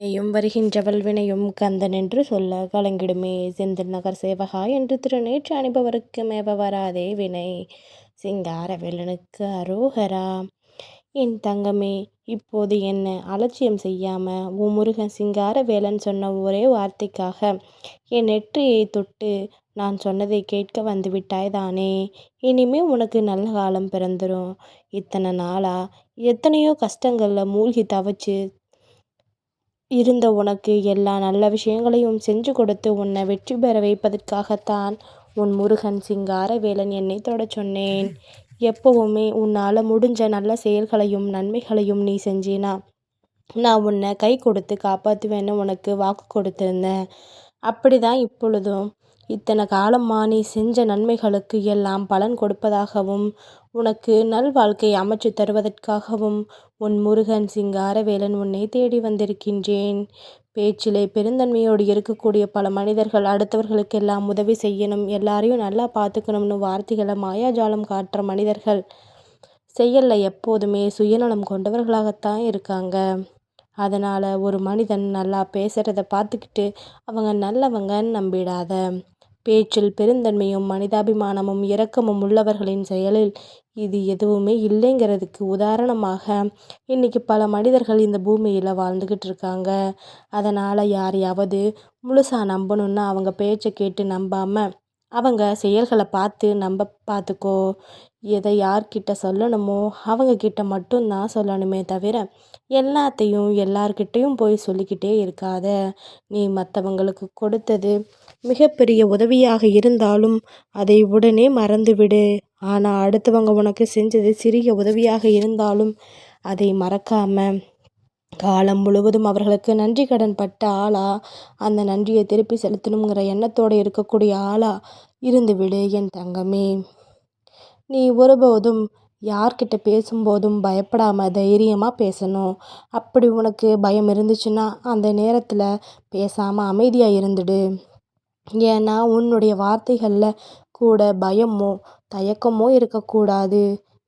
வினையும் வருகின்றவள் வினையும் கந்தனென்று சொல்ல கலங்கிடுமே. செந்தில் நகர் சேவகா என்று திருநேற்று அணிபவருக்கு மேவ வராதே வினை. சிங்கார வேலனுக்கு அரோகரா. என் தங்கமே இப்போது என்ன அலட்சியம் செய்யாம உன் முருகன் சிங்கார வேலன் சொன்ன ஒரே வார்த்தைக்காக என் நெற்றியை தொட்டு நான் சொன்னதை கேட்க வந்து விட்டாய் தானே. இனிமே உனக்கு நல்ல காலம் பிறந்துடும் இத்தனை நாளா எத்தனையோ கஷ்டங்களில் மூழ்கி தவச்சு இருந்த உனக்கு எல்லா நல்ல விஷயங்களையும் செஞ்சு கொடுத்து உன்னை வெற்றி பெற வைப்பதற்காகத்தான் உன் முருகன் சிங்காரவேலன் என்னை தொடச் சொன்னேன். எப்பவுமே உன்னால் முடிஞ்ச நல்ல செயல்களையும் நன்மைகளையும் நீ செஞ்சினா நான் உன்னை கை கொடுத்து காப்பாற்றுவேன்னு உனக்கு வாக்கு கொடுத்துருந்தேன். அப்படி தான் இப்பொழுதும் இத்தனை காலமாக நீ செஞ்ச நன்மைகளுக்கு எல்லாம் பலன் கொடுப்பதாகவும் உனக்கு நல்வாழ்க்கை அமைச்சு தருவதற்காகவும் உன் முருகன் சிங்காரவேலன் உன்னை தேடி வந்திருக்கின்றேன். பேச்சிலே பெருந்தன்மையோடு இருக்கக்கூடிய பல மனிதர்கள் அடுத்தவர்களுக்கெல்லாம் உதவி செய்யணும் எல்லாரையும் நல்லா பார்த்துக்கணும்னு வார்த்தைகளை மாயாஜாலம் காட்டுற மனிதர்கள் செயலில் எப்போதுமே சுயநலம் கொண்டவர்களாகத்தான் இருக்காங்க. அதனால் ஒரு மனிதன் நல்லா பேசுகிறத பார்த்துக்கிட்டு அவங்க நல்லவங்கன்னு நம்பிடாத. பேச்சில் பெருந்தன்மையும் மனிதாபிமானமும் இரக்கமும் உள்ளவர்களின் செயலில் இது எதுவுமே இல்லைங்கிறதுக்கு உதாரணமாக இன்றைக்கி பல மனிதர்கள் இந்த பூமியில் வாழ்ந்துக்கிட்டு இருக்காங்க. அதனால் யாரையாவது முழுசாக நம்பணுன்னா அவங்க பேச்சை கேட்டு நம்பாமல் அவங்க செயல்களை பார்த்து நம்ப பார்த்துக்கோ. எதை யார்கிட்ட சொல்லணுமோ அவங்கக்கிட்ட மட்டும்தான் சொல்லணுமே தவிர எல்லாத்தையும் எல்லார்கிட்டேயும் போய் சொல்லிக்கிட்டே இருக்காத. நீ மற்றவங்களுக்கு கொடுத்தது மிகப்பெரிய உதவியாக இருந்தாலும் அதை உடனே மறந்துவிடு. ஆனால் அடுத்தவங்க உனக்கு செஞ்சது சிறிய உதவியாக இருந்தாலும் அதை மறக்காமல் காலம் முழுவதும் அவர்களுக்கு நன்றி கடன் பட்ட ஆளா அந்த நன்றியை திருப்பி செலுத்தணுங்கிற எண்ணத்தோடு இருக்கக்கூடிய ஆளா இருந்துவிடு என் தங்கமே. நீ ஒருபோதும் யார்கிட்ட பேசும்போதும் பயப்படாமல் தைரியமாக பேசணும். அப்படி உனக்கு பயம் இருந்துச்சுன்னா அந்த நேரத்தில் பேசாமல் அமைதியாக இருந்துடு ஏன்னா உன்னுடைய வார்த்தைகளில் கூட பயமோ தயக்கமோ இருக்கக்கூடாது.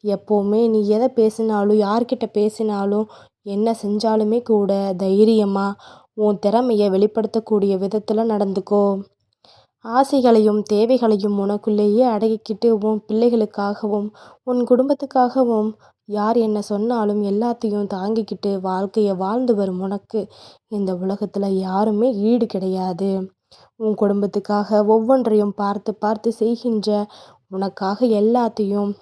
எப்போவுமே நீ எதை பேசினாலும் யார்கிட்ட பேசினாலும் என்ன செஞ்சாலுமே கூட தைரியமாக உன் திறமையை வெளிப்படுத்தக்கூடிய விதத்தில் நடந்துக்கோ. ஆசைகளையும் தேவைகளையும் உனக்குள்ளேயே அடக்கிக்கிட்டு உன் பிள்ளைகளுக்காகவும் உன் குடும்பத்துக்காகவும் யார் என்ன சொன்னாலும் எல்லாத்தையும் தாங்கிக்கிட்டு வாழ்க்கையை வாழ்ந்து வரும் உனக்கு இந்த உலகத்தில் யாருமே ஈடு கிடையாது. உன் குடும்பத்துக்காக ஒவ்வொன்றையும் பார்த்து பார்த்து செய்கின்ற உனக்காக எல்லாத்தையும்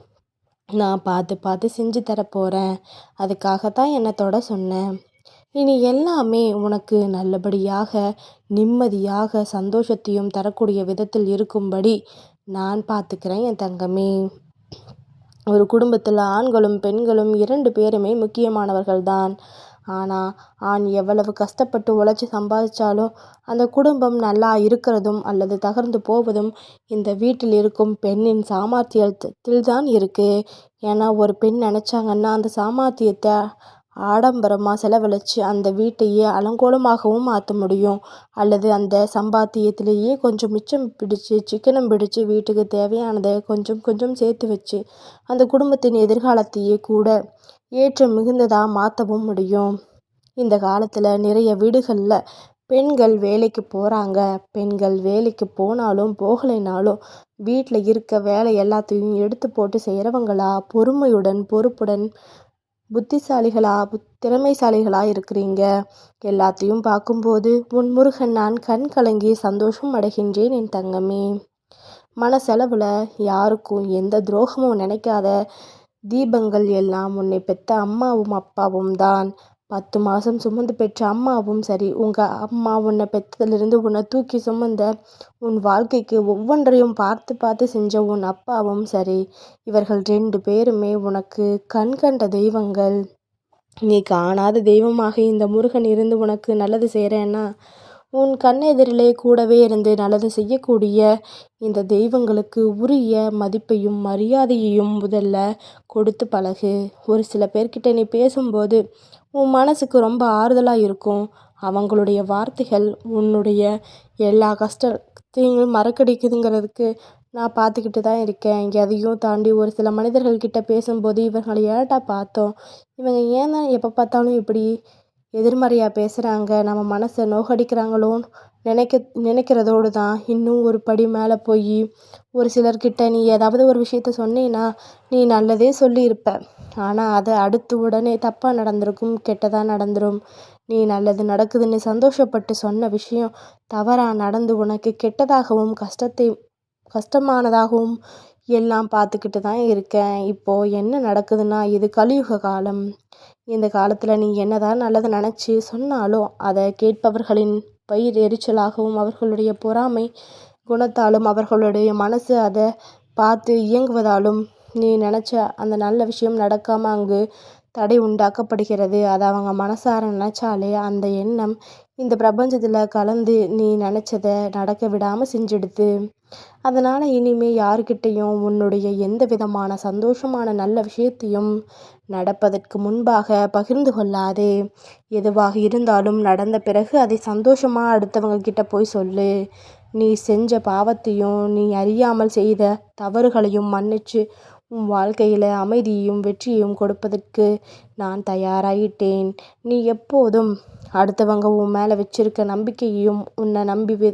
நான் பார்த்து பார்த்து செஞ்சு தரப்போகிறேன் அதுக்காக தான் என்னை தொட சொன்னேன். இனி எல்லாமே உனக்கு நல்லபடியாக நிம்மதியாக சந்தோஷத்தையும் தரக்கூடிய விதத்தில் இருக்கும்படி நான் பார்த்துக்கிறேன் என் தங்கமே. ஒரு குடும்பத்தில் ஆண்களும் பெண்களும் இரண்டு பேருமே முக்கியமானவர்கள் தான் ஆனால் ஆண் எவ்வளவு கஷ்டப்பட்டு உழைச்சி சம்பாதிச்சாலும் அந்த குடும்பம் நல்லா இருக்கிறதும் அல்லது தகர்ந்து போவதும் இந்த வீட்டில் இருக்கும் பெண்ணின் சாமர்த்தியத்தில் தான் இருக்குது ஏன்னா ஒரு பெண் நினச்சாங்கன்னா அந்த சாமர்த்தியத்தை ஆடம்பரமாக செலவழித்து அந்த வீட்டையே அலங்கோலமாகவும் மாற்ற முடியும். அல்லது அந்த சம்பாத்தியத்திலேயே கொஞ்சம் மிச்சம் பிடிச்சு சிக்கனம் பிடிச்சு வீட்டுக்கு தேவையானதை கொஞ்சம் கொஞ்சம் சேர்த்து வச்சு அந்த குடும்பத்தின் எதிர்காலத்தையே கூட ஏற்ற மிகுந்ததாக மாற்றவும் முடியும். இந்த காலத்தில் நிறைய வீடுகளில் பெண்கள் வேலைக்கு போகிறாங்க பெண்கள் வேலைக்கு போனாலும் போகலைனாலும் வீட்டில் இருக்க வேலை எல்லாத்தையும் எடுத்து போட்டு செய்கிறவங்களா பொறுமையுடன் பொறுப்புடன் புத்திசாலிகளா புத் திறமைசாலிகளாக இருக்கிறீங்க. எல்லாத்தையும் பார்க்கும்போது உன் முருகன் நான் கண் கலங்கி சந்தோஷம் அடைகின்றேன் என் தங்கமே. மனசளவில் யாருக்கும் எந்த துரோகமும் நினைக்காத தீபங்கள் எல்லாம் உன்னை பெற்ற அம்மாவும் அப்பாவும் தான் பத்து மாதம் சுமந்து பெற்ற அம்மாவும் சரி உங்கள் அம்மா உன்னை பெற்றதிலிருந்து உன்னை தூக்கி சுமந்த உன் வாழ்க்கைக்கு ஒவ்வொன்றையும் பார்த்து பார்த்து செஞ்ச உன் அப்பாவும் சரி இவர்கள் ரெண்டு பேருமே உனக்கு கண் கண்ட தெய்வங்கள். நீ காணாத தெய்வமாக இந்த முருகன் இருந்து உனக்கு நல்லது செய்கிறேன்னா உன் கண்ணெதிரிலே கூடவே இருந்து நல்லது செய்யக்கூடிய இந்த தெய்வங்களுக்கு உரிய மதிப்பையும் மரியாதையையும் முதல்ல கொடுத்து பழகு. ஒரு சில பேர்கிட்ட நீ பேசும்போது உன் மனசுக்கு ரொம்ப ஆறுதலாக இருக்கும். அவங்களுடைய வார்த்தைகள் உன்னுடைய எல்லா கஷ்டத்தையும் மறக்கடிக்குதுங்கிறதுக்கு நான் பார்த்துக்கிட்டு தான் இருக்கேன். இங்கே அதையும் தாண்டி ஒரு சில மனிதர்கள்கிட்ட பேசும்போது இவர்களை ஏன்டா பார்த்தோம்? இவங்க ஏன் தான் எப்போ பார்த்தாலும் இப்படி எதிர்மறையாக பேசுகிறாங்க நம்ம மனசை நோகடிக்கிறாங்களோன்னு நினைக்க நினைக்கிறதோடு தான் இன்னும் ஒரு படி மேலே போய் ஒரு சிலர்கிட்ட நீ ஏதாவது ஒரு விஷயத்த சொன்னீன்னா நீ நல்லதே சொல்லியிருப்ப. ஆனால் அதை அடுத்து உடனே தப்பாக நடந்திருக்கும் கெட்டதாக நடந்துடும் நீ நல்லது நடக்குதுன்னு சந்தோஷப்பட்டு சொன்ன விஷயம் தவறாக நடந்து உனக்கு கெட்டதாகவும் கஷ்டத்தை கஷ்டமானதாகவும் எல்லாம் பார்த்துக்கிட்டு தான் இருக்கேன். இப்போது என்ன நடக்குதுன்னா இது கலியுக காலம். இந்த காலத்தில் நீ என்னதான் நல்லது நினச்சி சொன்னாலும் அதை கேட்பவர்களின் பயிர் எரிச்சலாகவும் அவர்களுடைய பொறாமை குணத்தாலும் அவர்களுடைய மனசு அதை பார்த்து இயங்குவதாலும் நீ நினச்ச அந்த நல்ல விஷயம் நடக்காமல் அங்கு தடை உண்டாக்கப்படுகிறது. அதை அவங்க மனசார நினச்சாலே அந்த எண்ணம் இந்த பிரபஞ்சத்தில் கலந்து நீ நினச்சதை நடக்க விடாமல் செஞ்சிடுது. அதனால் இனிமே யாருக்கிட்டேயும் உன்னுடைய எந்த விதமான சந்தோஷமான நல்ல விஷயத்தையும் நடப்பதற்கு முன்பாக பகிர்ந்து கொள்ளாதே. எதுவாக இருந்தாலும் நடந்த பிறகு அதை சந்தோஷமாக அடுத்தவங்க கிட்ட போய் சொல்லு. நீ செஞ்ச பாவத்தையும் நீ அறியாமல் செய்த தவறுகளையும் மன்னிச்சு உன் வாழ்க்கையில் அமைதியையும் வெற்றியையும் கொடுப்பதற்கு நான் தயாராகிட்டேன் நீ எப்போதும் அடுத்தவங்க உன் மேலே வச்சிருக்க நம்பிக்கையையும் உன்னை நம்பி வி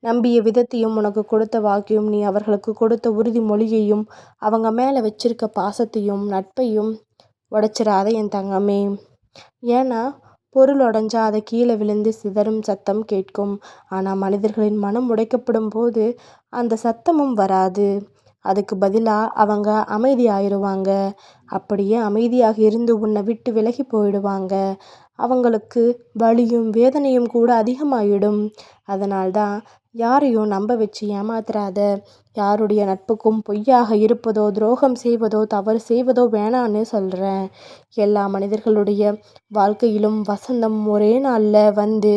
நம்பிய விதத்தையும் உனக்கு கொடுத்த வாக்கையும் நீ அவர்களுக்கு கொடுத்த உறுதிமொழியையும் அவங்க மேலே வச்சிருக்க பாசத்தையும் நட்பையும் உடைச்சிடாத என் தங்கமே. ஏன்னா பொருள் உடஞ்சா அதை கீழே விழுந்து சிதறும் சத்தம் கேட்கும். ஆனால் மனிதர்களின் மனம் உடைக்கப்படும் போது அந்த சத்தமும் வராது. அதுக்கு பதிலாக அவங்க அமைதியாயிருவாங்க. அப்படியே அமைதியாக இருந்து உன்னை விட்டு விலகி போயிடுவாங்க. அவங்களுக்கு வலியும் வேதனையும் கூட அதிகமாகிடும் அதனால்தான் யாரையும் நம்ப வச்சு ஏமாத்துறாத. யாருடைய நட்புக்கும் பொய்யாக இருப்பதோ துரோகம் செய்வதோ தவறு செய்வதோ வேணான்னு சொல்கிறேன் எல்லா மனிதர்களுடைய வாழ்க்கையிலும் வசந்தம் ஒரே நாளில் வந்து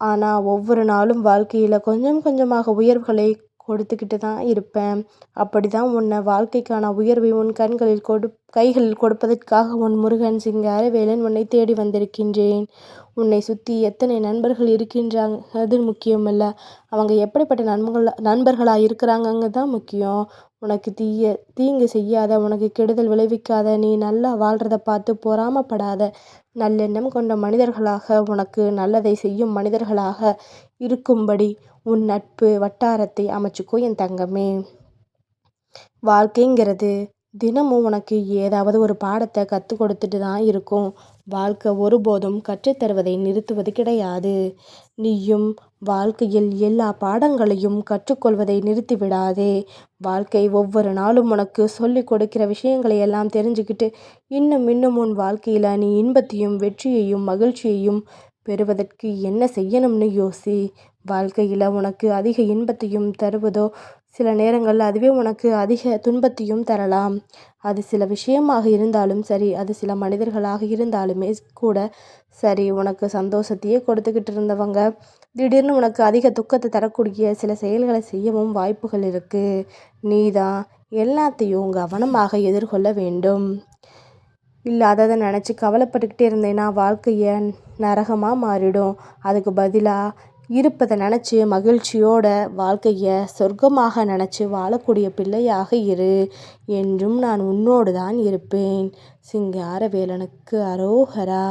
ஆனால் ஒவ்வொரு நாளும் வாழ்க்கையில் கொஞ்சம் கொஞ்சமாக உயர்வுகளை கொடுத்துக்கிட்டு தான் இருப்பேன். அப்படி தான் உன்னை வாழ்க்கைக்கான உயர்வை உன் கண்களில் கொடு கைகளில் கொடுப்பதற்காக உன் முருகன் சிங்க வேலன் உன்னை தேடி வந்திருக்கின்றேன். உன்னை சுற்றி எத்தனை நண்பர்கள் இருக்கின்றாங்க அது முக்கியமல்ல. அவங்க எப்படிப்பட்ட நண்பர்கள் நண்பர்களாக இருக்கிறாங்கங்க தான் முக்கியம். உனக்கு தீய தீங்கு செய்யாத உனக்கு கெடுதல் விளைவிக்காத நீ நல்லா வாழ்கிறத பார்த்து பொறாமப்படாத. நல்லெண்ணம் கொண்ட மனிதர்களாக உனக்கு நல்லதை செய்யும் மனிதர்களாக இருக்கும்படி உன் நட்பு வட்டாரத்தை அமைச்சுக்கோ என் தங்கமே. வாழ்க்கைங்கிறது தினமும் உனக்கு ஏதாவது ஒரு பாடத்தை கற்றுக் கொடுத்துட்டு தான் இருக்கும். வாழ்க்கை ஒருபோதும் கற்றுத்தருவதை நிறுத்துவது கிடையாது. நீயும் வாழ்க்கையில் எல்லா பாடங்களையும் கற்றுக்கொள்வதை நிறுத்திவிடாதே வாழ்க்கை ஒவ்வொரு நாளும் உனக்கு சொல்லிக் கொடுக்கிற விஷயங்களை எல்லாம் தெரிஞ்சுக்கிட்டு இன்னும் இன்னும் உன் வாழ்க்கையில் நீ இன்பத்தையும் வெற்றியையும் மகிழ்ச்சியையும் பெறுவதற்கு என்ன செய்யணும்னு யோசி. வாழ்க்கையில் உனக்கு அதிக இன்பத்தையும் தருவதோ சில நேரங்களில் அதுவே உனக்கு அதிக துன்பத்தையும் தரலாம். அது சில விஷயமாக இருந்தாலும் சரி அது சில மனிதர்களாக இருந்தாலுமே கூட சரி உனக்கு சந்தோஷத்தையே கொடுத்துக்கிட்டு இருந்தவங்க திடீர்னு உனக்கு அதிக துக்கத்தை தரக்கூடிய சில செயல்களை செய்யவும் வாய்ப்புகள் இருக்குது நீ தான் எல்லாத்தையும் கவனமாக எதிர்கொள்ள வேண்டும். இல்லாததை நினச்சி கவலைப்பட்டுக்கிட்டே இருந்தேன்னா வாழ்க்கையை? நரகமாக மாறிடும். அதுக்கு பதிலாக இருப்பதை நினச்சி மகிழ்ச்சியோட வாழ்க்கையை சொர்க்கமாக நினச்சி வாழக்கூடிய பிள்ளையாக இரு என்றும் நான் உன்னோடு தான் இருப்பேன். சிங்காரவேலனுக்கு அரோகரா.